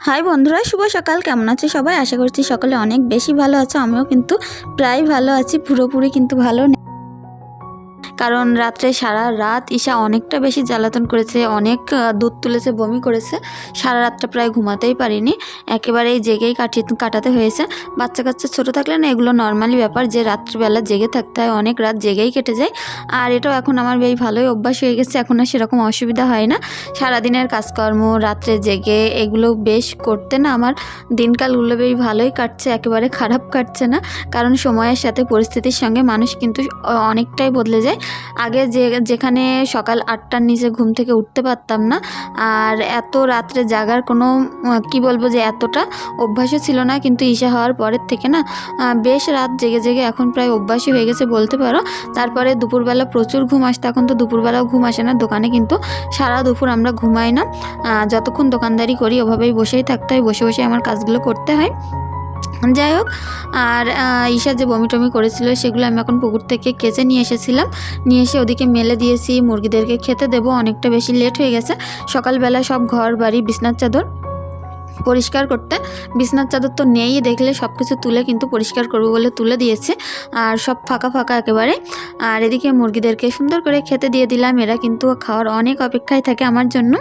High বন্ধুরা, শুভ সকাল। কেমন আছে সবাই? আশা করছি সকলে অনেক বেশি ভালো আছো। আমিও কিন্তু প্রায় ভালো আছি। পুরোপুরি কিন্তু ভালো কারণ রাত্রে সারা রাত ঈশা অনেকটা বেশি জ্বালাতন করেছে, অনেক দুধ তুলেছে, বমি করেছে। সারা রাতটা প্রায় ঘুমাতেই পারিনি। একেবারেই জেগেই কাটিয়ে কাটাতে হয়েছে। বাচ্চা কাচ্চা ছোটো থাকলে না এগুলো নর্মালি ব্যাপার, যে রাত্রিবেলা জেগে থাকতে হয়, অনেক রাত জেগেই কেটে যায়। আর এটাও এখন আমার বেশ ভালোই অভ্যাস হয়ে গেছে, এখন আর সেরকম অসুবিধা হয় না। সারাদিনের কাজকর্ম, রাত্রে জেগে এগুলো বেশ করতে না আমার দিনকালগুলো বেশ ভালোই কাটছে, একেবারে খারাপ কাটছে না। কারণ সময়ের সাথে পরিস্থিতির সঙ্গে মানুষ কিন্তু অনেকটাই বদলে যায়। আগে যে, যেখানে সকাল আটটার নিচে ঘুম থেকে উঠতে পারতাম না, আর এত রাত্রে জাগার কোনো কি বলব যে এতটা অভ্যাসও ছিল না, কিন্তু ঈশা হওয়ার পরের থেকে না বেশ রাত জেগে জেগে এখন প্রায় অভ্যাসই হয়ে গেছে বলতে পারো। তারপরে দুপুরবেলা প্রচুর ঘুম আসতো এখন তো দুপুরবেলাও ঘুম আসে না, দোকানে কিন্তু সারা দুপুর আমরা ঘুমাই না। যতক্ষণ দোকানদারি করি, ওভাবেই বসেই থাকতে হয়, বসে বসে আমার কাজগুলো করতে হয়। যাই হোক, আর ঈশা যে বমি টমি করেছিল সেগুলো আমি এখন পুকুর থেকে কেচে নিয়ে এসেছিলাম। নিয়ে এসে ওদিকে মেলে দিয়েছি, মুরগিদেরকে খেতে দেবো, অনেকটা বেশি লেট হয়ে গেছে। সকালবেলা সব ঘর বাড়ি, বিছনার চাদর পরিষ্কার করতে। বিছনার চাদর তো নেই, দেখলে সব কিছু তুলে কিন্তু পরিষ্কার করব বলে তুলে দিয়েছে। আর সব ফাঁকা ফাঁকা একেবারে। আর এদিকে মুরগিদেরকে সুন্দর করে খেতে দিয়ে দিলাম, এরা কিন্তু খাওয়ার অনেক অপেক্ষায় থাকে আমার জন্য।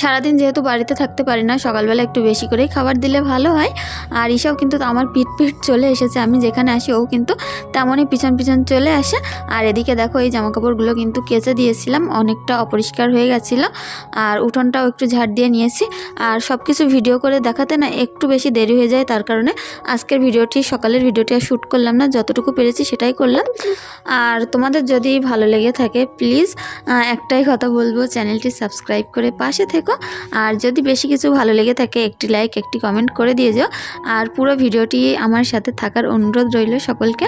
সারাদিন যেহেতু বাড়িতে থাকতে পারি না, সকালবেলা একটু বেশি করেই খাবার দিলে ভালো হয়। আর ঈশাও কিন্তু আমার পিঠ পিঠ চলে এসেছে, আমি যেখানে আসি ও কিন্তু তেমনই পিছন পিছন চলে আসে। আর এদিকে দেখো এই জামাকাপড়গুলো কিন্তু কেচে দিয়েছিলাম, অনেকটা অপরিষ্কার হয়ে গেছিল। আর উঠোনটাও একটু ঝাড় দিয়ে নিয়েছি। আর সব কিছু ভিডিও করে দেখাতে না একটু বেশি দেরি হয়ে যায়, তার কারণে আজকের ভিডিওটি, সকালের ভিডিওটি আর শ্যুট করলাম না, যতটুকু পেরেছি সেটাই করলাম। আর তোমাদের যদি ভালো লেগে থাকে, প্লিজ একটাই কথা বলব, চ্যানেলটি সাবস্ক্রাইব করে পাশে থেকো। আর যদি বেশি কিছু ভালো লেগে থাকে, একটি লাইক একটি কমেন্ট করে দিয়ে যাও। আর পুরো ভিডিওটি আমার সাথে থাকার অনুরোধ রইল সকলকে।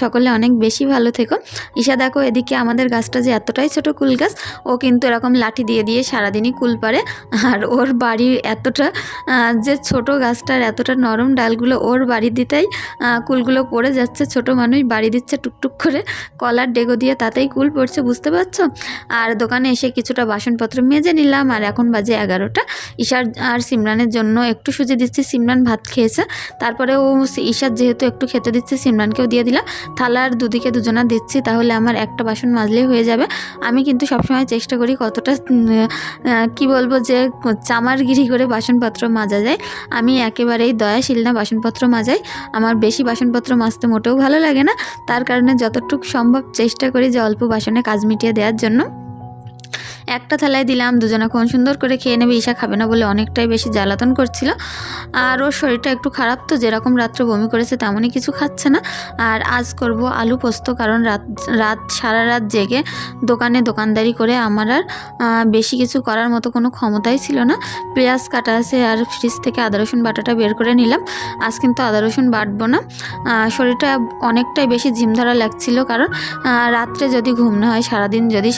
সকলে অনেক বেশি ভালো থেকো। ঈশা দেখো, এদিকে আমাদের গাছটা যে এতটাই ছোট কুল গাছ, ও কিন্তু এরকম লাঠি দিয়ে দিয়ে সারাদিনই কুল পারে আর ওর বাড়ির এতটা যে ছোট গাছটার এতটা নরম ডালগুলো ওর বাড়ি দিতেই কুলগুলো পড়ে যাচ্ছে। ছোট মানুষ বাড়ি দিচ্ছে টুকটুক করে। কলার ডেগো দিয়ে তাতেই কুল পড়ছে, বুঝতে পারছ? আর দোকানে এসে কিছুটা বাসনপত্র মেজে নিলাম। আর এখন বাজে এগারোটা। ঈশার আর সিমরানের জন্য একটু সুজি দিচ্ছি। সিমরান ভাত খেয়েছে। তারপরে ও ঈশার যেহেতু একটু খেতে দিচ্ছে, সিমরানকেও দিয়ে দিলাম। থালার দুদিকে দুজনা দিচ্ছি, তাহলে আমার একটা বাসন মাজলেই হয়ে যাবে। আমি কিন্তু সবসময় চেষ্টা করি কতটা কি বলব যে, চামারগিরি করে বাসনপত্র মাজা যায়। আমি একেবারেই দয়াশীল না বাসনপত্র মাজাই। আমার বেশি বাসনপত্র মাজতে মোটেও ভালো লাগে না। তার কারণে যতটুকু সম্ভব চেষ্টা করি যে অল্প বাসনে কাজ মিটিয়ে দেওয়ার জন্য। একটা থালায় দিলাম দুজনাক্ষণ সুন্দর করে খেয়ে নেবে, ঈশা খাবে না বলে অনেকটাই বেশি জ্বালাতন করছিল। আর ওর শরীরটা একটু খারাপ তো, যেরকম রাত্রে বমি করেছে তেমনই কিছু খাচ্ছে না। আর আজ করব আলু পোস্ত, কারণ রাত রাত সারা রাত জেগে দোকানে দোকানদারি করে আমার আর বেশি কিছু করার মতো কোনো ক্ষমতাই ছিল না। পেঁয়াজ কাটা আছে আর ফ্রিজ থেকে আদা, রসুন বাটাটা বের করে নিলাম। আজ কিন্তু আদা, রসুন বাটবো না। শরীরটা অনেকটাই বেশি ঝিমধরা লাগছিল, কারণ রাত্রে যদি ঘুম না হয়, সারাদিন যদি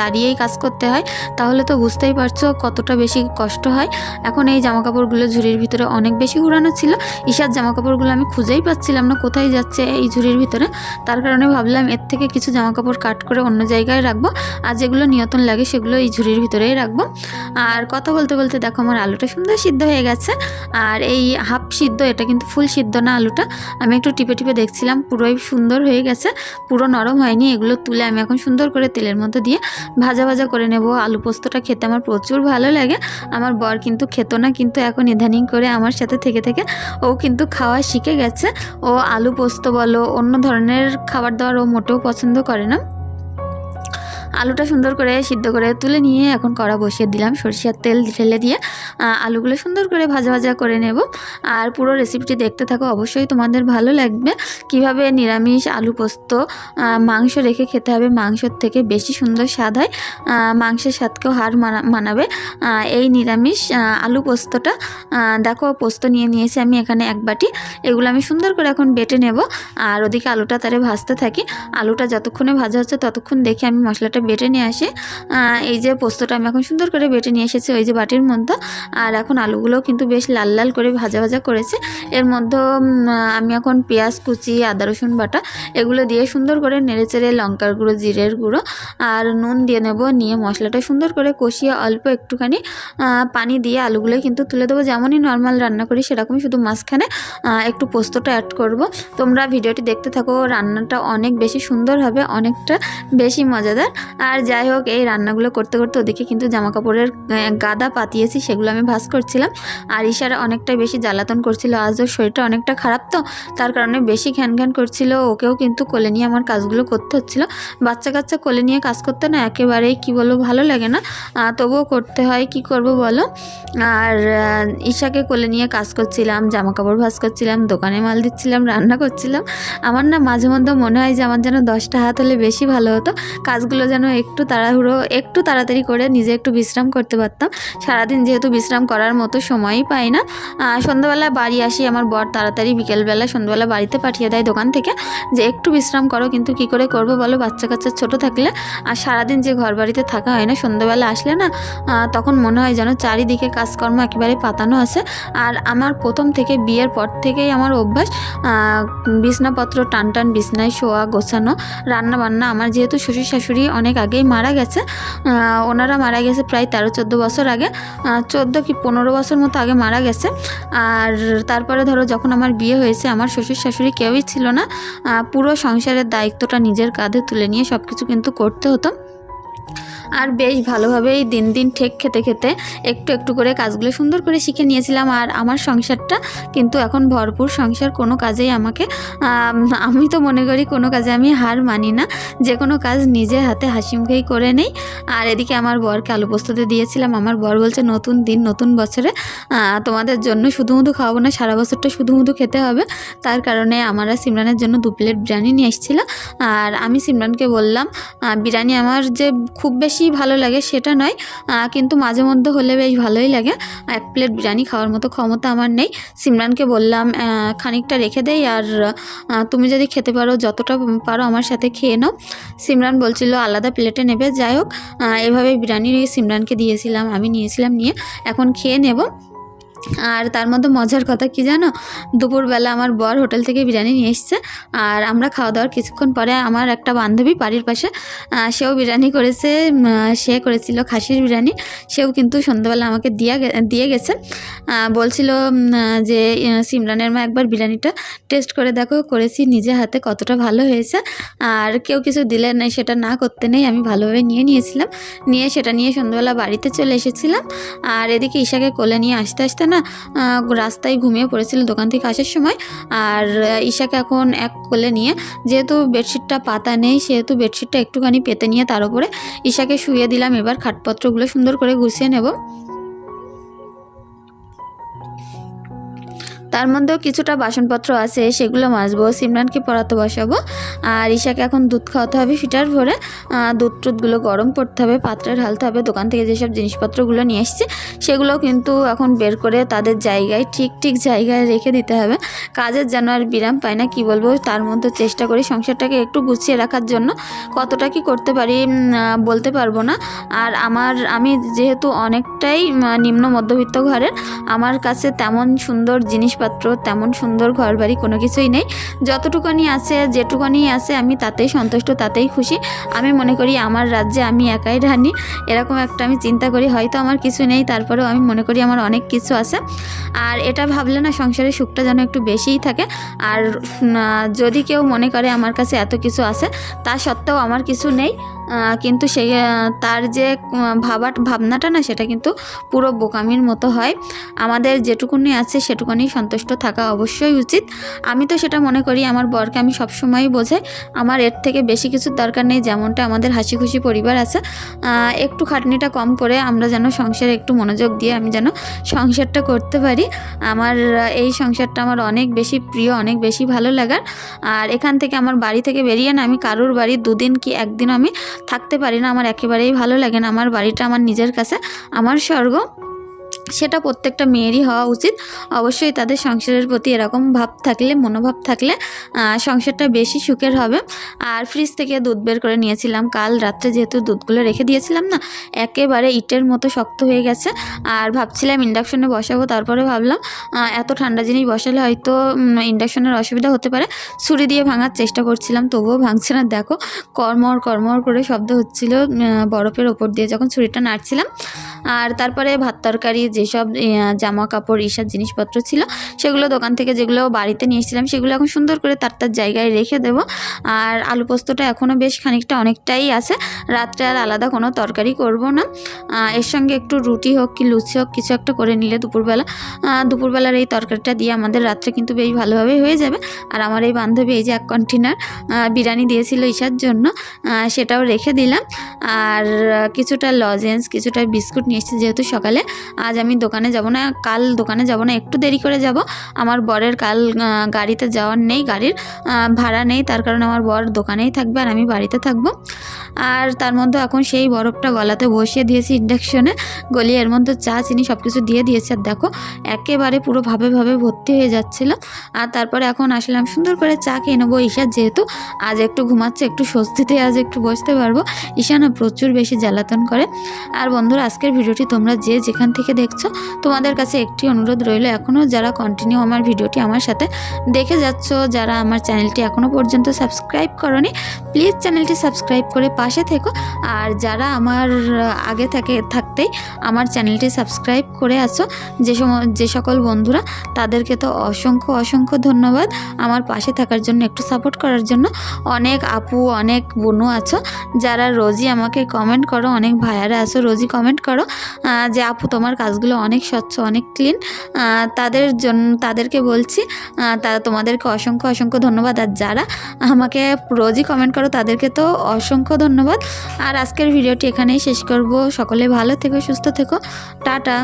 দাঁড়িয়েই কাজ করতে হয়, তাহলে তো বুঝতেই পারছ কতটা বেশি কষ্ট হয়। এখন এই জামা কাপড়গুলো ঝুড়ির ভিতরে অনেক বেশি উড়ানো ছিল। ঈশার জামা কাপড়গুলো আমি খুঁজেই পাচ্ছিলাম না কোথায় যাচ্ছে এই ঝুড়ির ভিতরে। তার কারণে ভাবলাম এর থেকে কিছু জামা কাপড় কাট করে অন্য জায়গায় রাখব। আর যেগুলো নিয়তন লাগে সেগুলো এই ঝুড়ির ভিতরেই রাখব। আর কথা বলতে বলতে দেখো আমার আলুটা সুন্দর সিদ্ধ হয়ে গেছে। আর এই হাফ সিদ্ধ, এটা কিন্তু ফুল সিদ্ধ না আলুটা। আমি একটু টিপে টিপে দেখছিলাম, পুরোই সুন্দর হয়ে গেছে। পুরো নরম হয়নি, এগুলো তুলে আমি এখন সুন্দর করে তেলের মধ্যে দিয়ে ভাজা ভাজা করে নেব। আলু পোস্তটা খেতে আমার প্রচুর ভালো লাগে। আমার বর কিন্তু খেত না, কিন্তু এখন ইদানিং করে আমার সাথে থেকে থেকে ও কিন্তু খাওয়া শিখে গেছে। ও আলু পোস্ত বলো, অন্য ধরনের খাবার দাবার ও মোটেও পছন্দ করে না। আলুটা সুন্দর করে সিদ্ধ করে তুলে নিয়ে এখন কড়া বসিয়ে দিলাম। সরিষার তেল ঢেলে দিয়ে আলুগুলো সুন্দর করে ভাজা ভাজা করে নেব। আর পুরো রেসিপিটি দেখতে থাকো, অবশ্যই তোমাদের ভালো লাগবে। কীভাবে নিরামিষ আলু পোস্ত মাংস রেখে খেতে হবে, মাংসর থেকে বেশি সুন্দর স্বাদ হয় মাংসের স্বাদকেও হার মানা- মানাবে। এই নিরামিষ আলু পোস্তটা দেখো পোস্ত নিয়ে নিয়েছি আমি এখানে এক বাটি। এগুলো আমি সুন্দর করে এখন বেটে নেব। আর ওদিকে আলুটা তারে ভাজতে থাকি। আলুটা যতক্ষণে ভাজা হচ্ছে ততক্ষণ দেখে আমি মশলাটা বেটে নিয়ে আসে। এই যে পোস্তটা আমি এখন সুন্দর করে বেটে নিয়ে এসেছি ওই যে বাটির মধ্যে। আর এখন আলুগুলো কিন্তু বেশ লাল লাল করে ভাজা ভাজা করেছে। এর মধ্যে আমি এখন পেঁয়াজ, কুচি, আদা, রসুন বাটা এগুলো দিয়ে সুন্দর করে নেড়ে চেড়ে লঙ্কার গুঁড়ো, জিরের গুঁড়ো আর নুন দিয়ে নেব। নিয়ে মশলাটা সুন্দর করে কষিয়ে অল্প একটুখানি পানি দিয়ে আলুগুলো কিন্তু তুলে দেবো। যেমনই নর্মাল রান্না করি সেরকমই শুধু মাঝখানে একটু পোস্তটা অ্যাড করব। তোমরা ভিডিওটি দেখতে থাকো, রান্নাটা অনেক বেশি সুন্দর হবে, অনেকটা বেশি মজাদার। আর যাই হোক, এই রান্নাগুলো করতে করতে ওদিকে কিন্তু জামা কাপড়ের গাদা পাতিয়েছি, সেগুলো আমি ভাস করছিলাম। আর ইশারা অনেকটা বেশি জ্বালাতন করছিল। আজ ওর শরীরটা অনেকটা খারাপ তো, তার কারণে বেশি ঘ্যান ঘ্যান করছিল। ওকেও কিন্তু কোলে নিয়ে আমার কাজগুলো করতে হচ্ছিল। বাচ্চা কাচ্চা কোলে নিয়ে কাজ করতে না একেবারেই, কি বলব, ভালো লাগে না। তবুও করতে হয়, কি করব বলো? আর ঈশাকে কোলে নিয়ে কাজ করছিলাম জামা কাপড় ভাস করছিলাম, দোকানে মাল দিচ্ছিলাম, রান্না করছিলাম। আমার না মাঝে মধ্যে মনে হয় যে আমার যেন দশটা হাত হলে বেশি ভালো হতো। কাজগুলো যেন একটু তাড়াহুড়ো, একটু তাড়াতাড়ি করে নিজে একটু বিশ্রাম করতে পারতাম। সারাদিন যেহেতু বিশ্রাম করার মতো সময়ই পাই না। সন্ধ্যাবেলা বাড়ি আসি, আমার বর তাড়াতাড়ি বিকেলবেলা সন্ধ্যাবেলা বাড়িতে পাঠিয়ে দেয় দোকান থেকে যে, একটু বিশ্রাম করো, কিন্তু কি করে করব বলো? বাচ্চা কাচ্চা ছোটো থাকলে আর সারাদিন যে, ঘর বাড়িতে থাকা হয় না, সন্ধ্যাবেলা আসলে না তখন মনে হয় যেন চারিদিকে কাজকর্ম একেবারে পাতানো আছে। আর আমার প্রথম থেকে বিয়ের পর থেকেই আমার অভ্যাস বিছনাপত্র টান টান বিছনায় শোয়া, গোছানো রান্না বান্না আমার যেহেতু শ্বশুর শাশুড়ি অনেক আগেই মারা গেছে। ওনারা মারা গেছে প্রায় তেরো, চোদ্দ বছর আগে। চোদ্দ কি পনেরো বছর মতো আগে মারা গেছে। আর তারপরে ধরো যখন আমার বিয়ে হয়েছে, আমার শ্বশুর শাশুড়ি কেউই ছিল না। পুরো সংসারের দায়িত্বটা নিজের কাঁধে তুলে নিয়ে সব কিছু কিন্তু করতে হতো। আর বেশ ভালোভাবেই দিন দিন ঠেক খেতে খেতে একটু একটু করে কাজগুলো সুন্দর করে শিখে নিয়েছিলাম। আর আমার সংসারটা কিন্তু এখন ভরপুর। সংসার কোনো কাজেই আমাকে, আমি তো মনে করি কোনো কাজে আমি হার মানি না। যে কোনো কাজ নিজে হাতে হাসি মুখেই করে নেই। আর এদিকে আমার বরকে আলু পোস্ততে দিয়েছিলাম। আমার বর বলছে, নতুন দিন, নতুন বছরে তোমাদের জন্য শুধু শুধু খাওয়াবো না, সারা বছরটা শুধু শুধু খেতে হবে। তার কারণে আমরা সিমরানের জন্য দু প্লেট বিরিয়ানি নিয়ে এসেছিলাম আর আমি সিমরানকে বললাম বিরিয়ানি আমার যে খুব বেশি ভালো লাগে সেটা নয় কিন্তু মাঝে মধ্যে হলে বেশ ভালোই লাগে। এক প্লেট বিরিয়ানি খাওয়ার মতো ক্ষমতা আমার নেই। সিমরানকে বললাম খানিকটা রেখে দেয় আর তুমি যদি খেতে পারো যতটা পারো আমার সাথে খেয়ে নাও। সিমরান বলছিল, আলাদা প্লেটে নেবে। যাই হোক এভাবে বিরিয়ানি সিমরানকে দিয়েছিলাম, আমি নিয়েছিলাম নিয়ে। এখন খেয়ে নেব। আর তার মধ্যে মজার কথা কি জানো? দুপুরবেলা আমার বর হোটেল থেকে বিরিয়ানি নিয়ে এসছে আর আমরা খাওয়া দাওয়ার কিছুক্ষণ পরে আমার একটা বান্ধবী বাড়ির পাশে সেও বিরিয়ানি করেছে সে করেছিল খাসির বিরিয়ানি, সেও কিন্তু সন্ধ্যাবেলা আমাকে দিয়া দিয়ে গেছে। বলছিল যে সিমরানের মা একবার বিরিয়ানিটা টেস্ট করে দেখো, করেছি, নিজে হাতে কতটা ভালো হয়েছে। আর কেউ কিছু দিলে না সেটা না করতে নেই, আমি ভালোভাবে নিয়ে নিয়েছিলাম। নিয়ে সেটা নিয়ে সন্ধ্যাবেলা বাড়িতে চলে এসেছিলাম। আর এদিকে ঈশাকে কোলে নিয়ে আসতে আসতে না রাস্তায় ঘুমিয়ে পড়েছিল দোকান থেকে আসার সময়। আর ঈশাকে এখন এক কোলে নিয়ে, যেহেতু বেডশিটটা পাতা নেই, সেহেতু বেডশিটটা একটুখানি পেতে নিয়ে তার উপরে ঈশাকে শুয়ে দিলাম। এবার খাটপত্রগুলো সুন্দর করে গুছিয়ে নেব। তার মধ্যেও কিছুটা বাসনপত্র আছে, সেগুলো মাজবো। সিমরানকে পড়াতে বসাবো। আর ঈশাকে এখন দুধ খাওয়াতে হবে ফিটার ভরে। দুধ টুধগুলো গরম করতে হবে, পাত্রে ঢালতে হবে। দোকান থেকে যেসব জিনিসপত্রগুলো নিয়ে এসছে সেগুলো কিন্তু এখন বের করে তাদের জায়গায়, ঠিক ঠিক জায়গায় রেখে দিতে হবে। কাজের যেন আর বিরাম পায় না, কি বলব? তার মধ্যে চেষ্টা করি সংসারটাকে একটু গুছিয়ে রাখার জন্য। কতটা কি করতে পারি বলতে পারব না। আর আমার, আমি যেহেতু অনেকটাই নিম্ন মধ্যবিত্ত ঘরের, আমার কাছে তেমন সুন্দর জিনিসপত্র, তেমন সুন্দর ঘর বাড়ি কোনো কিছুই নেই। যতটুকুনি আছে, যেটুকুনি আছে, আমি তাতেই সন্তুষ্ট, তাতেই খুশি। আমি মনে করি আমার রাজ্যে আমি একাই রানি। এরকম একটা আমি চিন্তা করি, হয়তো আমার কিছু নেই, তারপরেও আমি মনে করি আমার অনেক কিছু আছে। আর এটা ভাবলে না সংসারের সুখটা যেন একটু বেশিই থাকে। আর যদি কেউ মনে করে আমার কাছে এত কিছু আছে, তা সত্ত্বেও আমার কিছু নেই। কিন্তু সে তার যে ভাবার ভাবনাটা না, সেটা কিন্তু পুরো বোকামির মতো হয়। আমাদের যেটুকুনি আছে, সেটুকুনি সন্তুষ্ট থাকা অবশ্যই উচিত। আমি তো সেটা মনে করি, আমার বরকে আমি সবসময়ই বোঝাই। আমার এর থেকে বেশি কিছুর দরকার নেই, যেমনটা আমাদের হাসি খুশি পরিবার আছে। একটু খাটনিটা কম করে আমরা যেন সংসারে একটু মনোযোগ দিয়ে আমি যেন সংসারটা করতে পারি। আমার, এই সংসারটা আমার অনেক বেশি প্রিয়, অনেক বেশি ভালো লাগার। আর এখান থেকে আমার বাড়ি থেকে বেরিয়ে না আমি কারোর বাড়ি দুদিন কি একদিন আমি থাকতে পারি না। আমার একেবারেই ভালো লাগে না। আমার বাড়িটা আমার নিজের কাছে, আমার স্বর্গ। সেটা প্রত্যেকটা মেয়েরই হওয়া উচিত। অবশ্যই তাদের সংসারের প্রতি এরকম ভাব থাকলে, মনোভাব থাকলে সংসারটা বেশি সুখের হবে। আর ফ্রিজ থেকে দুধ বের করে নিয়েছিলাম। কাল রাত্রে যেহেতু দুধগুলো রেখে দিয়েছিলাম না, একেবারে ইটের মতো শক্ত হয়ে গেছে। আর ভাবছিলাম ইন্ডাকশনে বসাবো তারপরে ভাবলাম এত ঠান্ডা জিনিস বসালে হয়তো ইন্ডাকশনের অসুবিধা হতে পারে। ছুরি দিয়ে ভাঙার চেষ্টা করছিলাম, তবুও ভাঙছে না। দেখো কর্মর কর্মর করে শব্দ হচ্ছিল বরফের ওপর দিয়ে যখন ছুরিটা নাড়ছিলাম আর তারপরে ভাত তরকারি যেসব জামা কাপড় ইসার জিনিসপত্র ছিল, সেগুলো দোকান থেকে যেগুলো বাড়িতে নিয়ে এসেছিলাম, সেগুলো এখন সুন্দর করে তার তার জায়গায় রেখে দেব। আর আলু পোস্তটা এখনও বেশ খানিকটা অনেকটাই আছে। রাত্রে আর আলাদা কোনো তরকারি করব না। এর সঙ্গে একটু রুটি হোক কি লুচি হোক, কিছু একটা করে নিলে দুপুরবেলা। দুপুরবেলার এই তরকারিটা দিয়ে আমাদের রাত্রে কিন্তু বেশ ভালোভাবেই হয়ে যাবে। আর আমার এই বান্ধবী, এই যে এক কন্টেনার বিরিয়ানি দিয়েছিল ঈশার জন্য সেটাও রেখে দিলাম। আর কিছুটা লজেন্স, কিছুটা বিস্কুট নিয়ে এসেছি যেহেতু সকালে, আজ আমি দোকানে যাব না, কাল দোকানে যাব না, একটু দেরি করে যাব। আমার বরের কাল গাড়িতে যাওয়ার নেই, গাড়ির ভাড়া নেই, তার কারণে আমার বর দোকানেই থাকবে আর আমি বাড়িতে থাকব। আর তার মধ্যে এখন সেই বরফটা গলাতে বসিয়ে দিয়েছি ইন্ডাকশনে গলিয়ে এর মধ্যে চা, চিনি সব কিছু দিয়ে দিয়েছি। আর দেখো, একেবারে পুরো ভাবে ভাবে ভর্তি হয়ে যাচ্ছিল। আর তারপরে এখন আসলাম, সুন্দর করে চা খেয়ে নেব। ঈশার যেহেতু আজ একটু ঘুমাচ্ছে, একটু স্বস্তিতে আজ একটু বসতে পারব। ঈশা না প্রচুর বেশি জ্বালাতন করে। আর বন্ধুরা, আজকের ভিডিওটি তোমরা যে যেখান থেকে দেখছ, তোমাদের কাছে একটি অনুরোধ রইল এখনও যারা কন্টিনিউ আমার ভিডিওটি আমার সাথে দেখে যাচ্ছ, যারা আমার চ্যানেলটি এখনও পর্যন্ত সাবস্ক্রাইব করনি প্লিজ চ্যানেলটি সাবস্ক্রাইব করে পাশে থেকো। আর যারা আমার আগে থাকে, থাকতেই আমার চ্যানেলটি সাবস্ক্রাইব করে আছো, যে সম, যে সকল বন্ধুরা, তাদেরকে তো অসংখ্য অসংখ্য ধন্যবাদ। আমার পাশে থাকার জন্য, একটু সাপোর্ট করার জন্য অনেক আপু, অনেক বোনও আছো, যারা রোজই আমাকে কমেন্ট করো, অনেক ভাইয়ারা আছো, রোজই কমেন্ট করো যে আপু, তোমার কাজগুলো অনেক স্বচ্ছ, অনেক ক্লিন তাদের জন্য, তাদেরকে বলছি তারা তোমাদেরকে অসংখ্য অসংখ্য ধন্যবাদ। আর যারা আমাকে রোজই কমেন্ট করো, তাদেরকে তো অসংখ্য ধন্যবাদ। আর আজকের ভিডিওটি এখানেই শেষ করব। সকলে ভালো থেকো সুস্থ থেকো। টাটা।